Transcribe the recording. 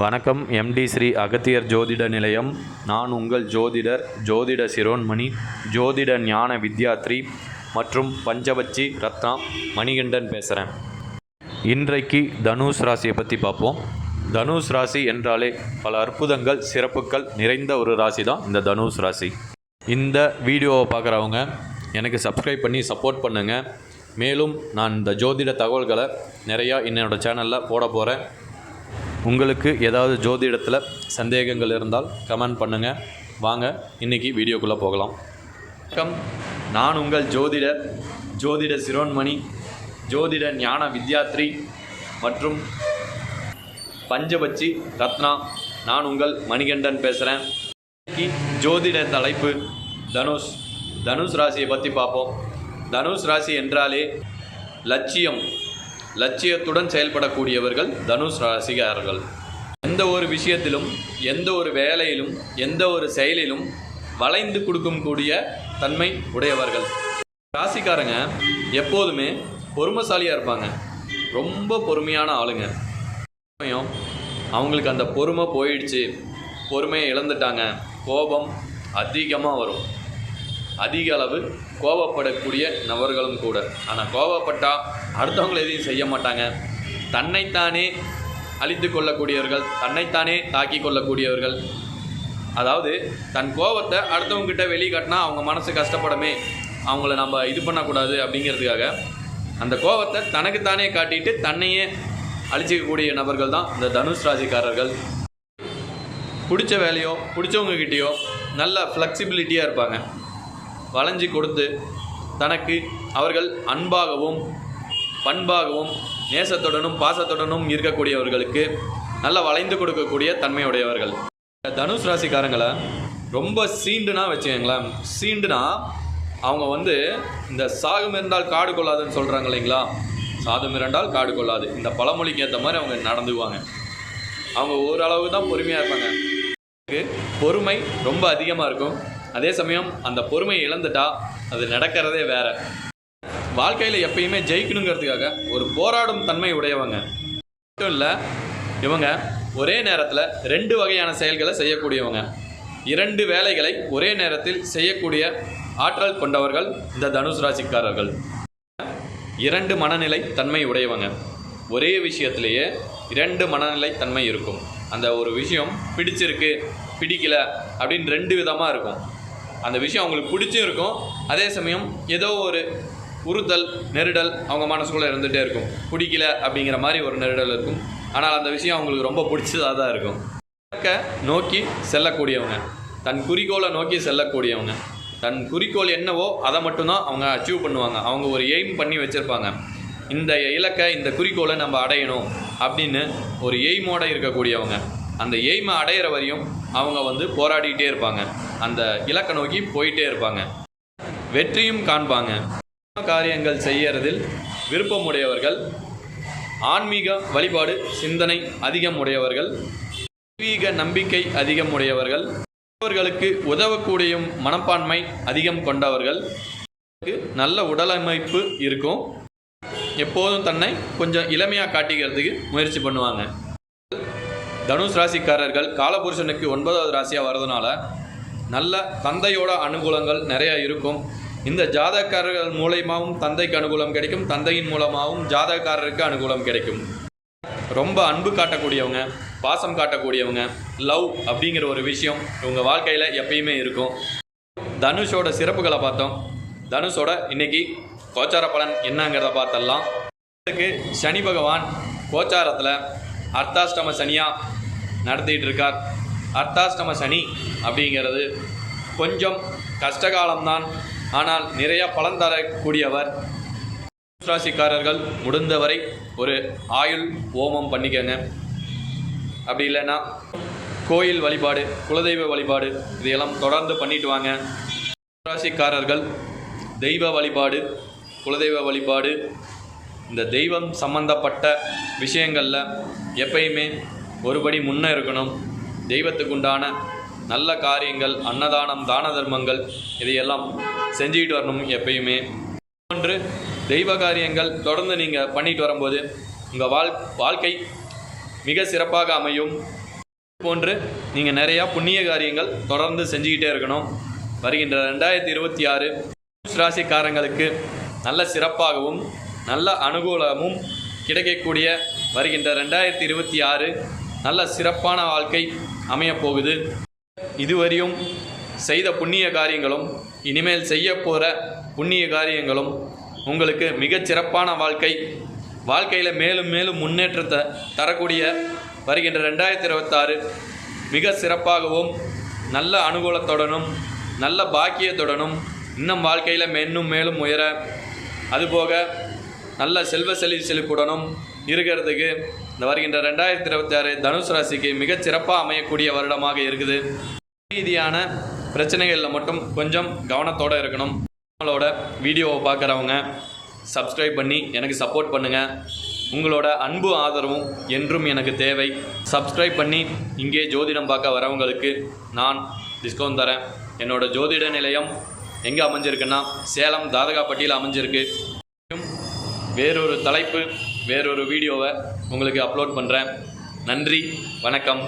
வணக்கம் எம்டி ஸ்ரீ அகத்தியர் ஜோதிட நிலையம். நான் உங்கள் ஜோதிடர் ஜோதிட சிரோன்மணி ஜோதிட ஞான வித்யாத்ரி மற்றும் பஞ்சவச்சி ரத்னா மணிகண்டன் பேசுகிறேன் இன்றைக்கு தனுஷ் ராசியை பற்றி பார்ப்போம். தனுஷ் ராசி என்றாலே பல அற்புதங்கள் சிறப்புகள் நிறைந்த ஒரு ராசி தான் இந்த தனுஷ் ராசி. இந்த வீடியோவை பார்க்குறவங்க எனக்கு சப்ஸ்கிரைப் பண்ணி சப்போர்ட் பண்ணுங்கள் மேலும் நான் இந்த ஜோதிட தகவல்களை நிறையா என்னோடய சேனலில் போட போகிறேன் உங்களுக்கு ஏதாவது ஜோதிடத்தில் சந்தேகங்கள் இருந்தால் கமெண்ட் பண்ணுங்கள் வாங்க இன்றைக்கி வீடியோக்குள்ளே போகலாம். வணக்கம். நான் உங்கள் ஜோதிடர் ஜோதிட சிரோன்மணி ஜோதிட ஞான வித்யாத்ரி மற்றும் பஞ்சபட்சி ரத்னா. நான் உங்கள் மணிகண்டன் பேசுகிறேன் இன்னைக்கு ஜோதிட தலைப்பு தனுஷ். தனுஷ் ராசியை பற்றி பார்ப்போம். தனுஷ் ராசி என்றாலே லட்சியம். லட்சியத்துடன் செயல்படக்கூடியவர்கள் தனுஷ் ராசிகாரர்கள் எந்த ஒரு விஷயத்திலும் எந்த ஒரு வேலையிலும் எந்த ஒரு செயலிலும் வளைந்து கொடுக்கும் கூடிய தன்மை உடையவர்கள். ராசிக்காரங்க எப்போதுமே பொறுமைசாலியாக இருப்பாங்க. ரொம்ப பொறுமையான ஆளுங்க. அவங்களுக்கு அந்த பொறுமை போயிடுச்சு. பொறுமையை இழந்துட்டாங்க. கோபம் அதிகமாக வரும். அதிக அளவு கோபப்படக்கூடிய நபர்களும் கூட. ஆனால் கோவப்பட்டால் அடுத்தவங்களை எதையும் செய்ய மாட்டாங்க. தன்னைத்தானே அழித்து கொள்ளக்கூடியவர்கள் தன்னைத்தானே தாக்கி கொள்ளக்கூடியவர்கள். அதாவது தன் கோபத்தை அடுத்தவங்ககிட்ட வெளிக்காட்டினா அவங்க மனசு கஷ்டப்படமே அவங்கள நம்ம இது பண்ணக்கூடாது அப்படிங்கிறதுக்காக அந்த கோபத்தை தனக்குத்தானே காட்டிட்டு தன்னையே அழிச்சிக்கக்கூடிய நபர்கள் தான் இந்த தனுஷ் ராசிக்காரர்கள். பிடிச்ச வேலையோ பிடிச்சவங்ககிட்டேயோ நல்ல ஃப்ளெக்சிபிலிட்டியாக இருப்பாங்க. வளைஞ்சு கொடுத்து தனக்கு அவர்கள் அன்பாகவும் பண்பாகவும் நேசத்துடனும் பாசத்துடனும் இருக்கக்கூடியவர்களுக்கு நல்ல வளைந்து கொடுக்கக்கூடிய தன்மையுடையவர்கள். தனுஷ் ராசிக்காரங்களை ரொம்ப சீண்டுனா வச்சுக்கோங்களேன். சீண்டுனா அவங்க வந்து இந்த சாகம் இருந்தால் காடு கொள்ளாதுன்னு சொல்கிறாங்க இல்லைங்களா? சாதம் இரண்டால் காடு கொள்ளாது. இந்த பழமொழிக்கு ஏற்ற மாதிரி அவங்க நடந்துக்குவாங்க. அவங்க ஓரளவு தான் பொறுமையாக இருப்பாங்க. பொறுமை ரொம்ப அதிகமாக இருக்கும். அதே சமயம் அந்த பொறுமையை இழந்துட்டா அது நடக்கிறதே வேற. வாழ்க்கையில் எப்பயுமே ஜெயிக்கணுங்கிறதுக்காக ஒரு போராடும் தன்மை உடையவங்க. மட்டும் இல்லை இவங்க ஒரே நேரத்தில் ரெண்டு வகையான செயல்களை செய்யக்கூடியவங்க. இரண்டு வேலைகளை ஒரே நேரத்தில் செய்யக்கூடிய ஆற்றல் கொண்டவர்கள் இந்த தனுஷ் ராசிக்காரர்கள். இரண்டு மனநிலை தன்மை உடையவங்க. ஒரே விஷயத்திலேயே இரண்டு மனநிலை தன்மை இருக்கும். அந்த ஒரு விஷயம் பிடிச்சிருக்கு பிடிக்கல அப்படின்னு ரெண்டு விதமாக இருக்கும். அந்த விஷயம் அவங்களுக்கு பிடிச்சும் இருக்கும். அதே சமயம் ஏதோ ஒரு உறுத்தல் நெருடல் அவங்க மனசுக்குள்ளே இருந்துகிட்டே இருக்கும். பிடிக்கல அப்படிங்கிற மாதிரி ஒரு நெருடல் இருக்கும். ஆனால் அந்த விஷயம் அவங்களுக்கு ரொம்ப பிடிச்சதாக தான் இருக்கும். இலக்கை நோக்கி செல்லக்கூடியவங்க. தன் குறிக்கோளை நோக்கி செல்லக்கூடியவங்க. தன் குறிக்கோள் என்னவோ அதை மட்டும்தான் அவங்க அச்சீவ் பண்ணுவாங்க. அவங்க ஒரு எய்ம் பண்ணி வச்சுருப்பாங்க. இந்த இலக்கை இந்த குறிக்கோளை நம்ம அடையணும் அப்படின்னு ஒரு எய்மோடு இருக்கக்கூடியவங்க. அந்த எய்மை அடையிற வரையும் அவங்க வந்து போராடிக்கிட்டே இருப்பாங்க. அந்த இலக்கை நோக்கி போயிட்டே இருப்பாங்க. வெற்றியும் காண்பாங்க. காரியங்கள் செய்யறதில் விருப்பமுடையவர்கள் ஆன்மீக வழிபாடு சிந்தனை அதிகம் உடையவர்கள் தெய்வீக நம்பிக்கை அதிகம் உடையவர்கள் அவர்களுக்கு உதவக்கூடிய மனப்பான்மை அதிகம் கொண்டவர்கள் நல்ல உடலமைப்பு இருக்கும். எப்போதும் தன்னை கொஞ்சம் இளமையாக காட்டிக்கிறதுக்கு முயற்சி பண்ணுவாங்க. தனுஷ் ராசிக்காரர்கள் காலபுருஷனுக்கு ஒன்பதாவது ராசியாக வர்றதுனால நல்ல தந்தையோட அனுகூலங்கள் நிறையா இருக்கும். இந்த ஜாதகக்காரர்கள் மூலயமாவும் தந்தைக்கு அனுகூலம் கிடைக்கும் தந்தையின் மூலமாகவும் ஜாதகக்காரருக்கு அனுகூலம் கிடைக்கும். ரொம்ப அன்பு காட்டக்கூடியவங்க பாசம் காட்டக்கூடியவங்க லவ் அப்படிங்கிற ஒரு விஷயம் இவங்க வாழ்க்கையில் எப்பயுமே இருக்கும். தனுஷோட சிறப்புகளை பார்த்தோம். தனுஷோட இன்னைக்கு கோச்சார பலன் என்னங்கிறத பார்த்தலாம். இதுக்கு சனி பகவான் கோச்சாரத்தில் அர்த்தாஷ்டம சனியாக நடத்திட்டு இருக்கார். அர்த்தாஷ்டம சனி அப்படிங்கிறது கொஞ்சம் கஷ்டகாலம்தான். ஆனால் நிறைய பலன் தரக்கூடியவர். ராசிக்காரர்கள் முடிந்தவரை ஒரு ஆயுள் ஓமம் பண்ணிக்கங்க. அப்படி இல்லைன்னா கோயில் வழிபாடு குலதெய்வ வழிபாடு இதையெல்லாம் தொடர்ந்து பண்ணிட்டு வாங்க. ராசிக்காரர்கள் தெய்வ வழிபாடு குலதெய்வ வழிபாடு இந்த தெய்வம் சம்பந்தப்பட்ட விஷயங்களில் எப்பயுமே ஒருபடி முன்னே இருக்கணும். தெய்வத்துக்குண்டான நல்ல காரியங்கள் அன்னதானம் தான தர்மங்கள் இதையெல்லாம் செஞ்சுக்கிட்டு வரணும் எப்பயுமே. ஒன்று தெய்வ காரியங்கள் தொடர்ந்து நீங்கள் பண்ணிட்டு வரும்போது உங்கள் வாழ் வாழ்க்கை மிக சிறப்பாக அமையும். போன்று நீங்கள் நிறையா புண்ணிய காரியங்கள் தொடர்ந்து செஞ்சுக்கிட்டே இருக்கணும். வருகின்ற ரெண்டாயிரத்தி இருபத்தி ஆறு ராசிக்காரங்களுக்கு நல்ல சிறப்பாகவும் நல்ல அனுகூலமும் கிடைக்கக்கூடிய வருகின்ற ரெண்டாயிரத்தி இருபத்தி ஆறு நல்ல சிறப்பான வாழ்க்கை அமையப்போகுது. இதுவரையும் செய்த புண்ணிய காரியங்களும் இனிமேல் செய்ய போகிற புண்ணிய காரியங்களும் உங்களுக்கு மிகச் சிறப்பான வாழ்க்கை வாழ்க்கையில் மேலும் மேலும் முன்னேற்றத்தை தரக்கூடிய வருகின்ற ரெண்டாயிரத்தி இருபத்தாறு மிக சிறப்பாகவும் நல்ல அனுகூலத்துடனும் நல்ல பாக்கியத்துடனும் இன்னும் வாழ்க்கையில் மென்னும் மேலும் உயர அதுபோக நல்ல செல்வ செழி செழிப்புடனும் இருக்கிறதுக்கு இந்த வருகின்ற ரெண்டாயிரத்தி இருபத்தி ஆறு தனுஷ் ராசிக்கு மிகச் சிறப்பாக அமையக்கூடிய வருடமாக இருக்குது. ரீதியான பிரச்சனைகளில் மட்டும் கொஞ்சம் கவனத்தோடு இருக்கணும். நம்மளோட வீடியோவை பார்க்குறவங்க சப்ஸ்கிரைப் பண்ணி எனக்கு சப்போர்ட் பண்ணுங்கள் உங்களோட அன்பு ஆதரவும் என்றும் எனக்கு தேவை. சப்ஸ்கிரைப் பண்ணி இங்கே ஜோதிடம் பார்க்க வரவங்களுக்கு நான் டிஸ்கவுண்ட் தரேன். என்னோட ஜோதிட நிலையம் எங்கே அமைஞ்சிருக்குன்னா சேலம் தாதகாப்பட்டியில் அமைஞ்சிருக்கு. வேறொரு தலைப்பு வேறொரு வீடியோவை உங்களுக்கு அப்லோட் பண்ணுறேன் நன்றி வணக்கம்.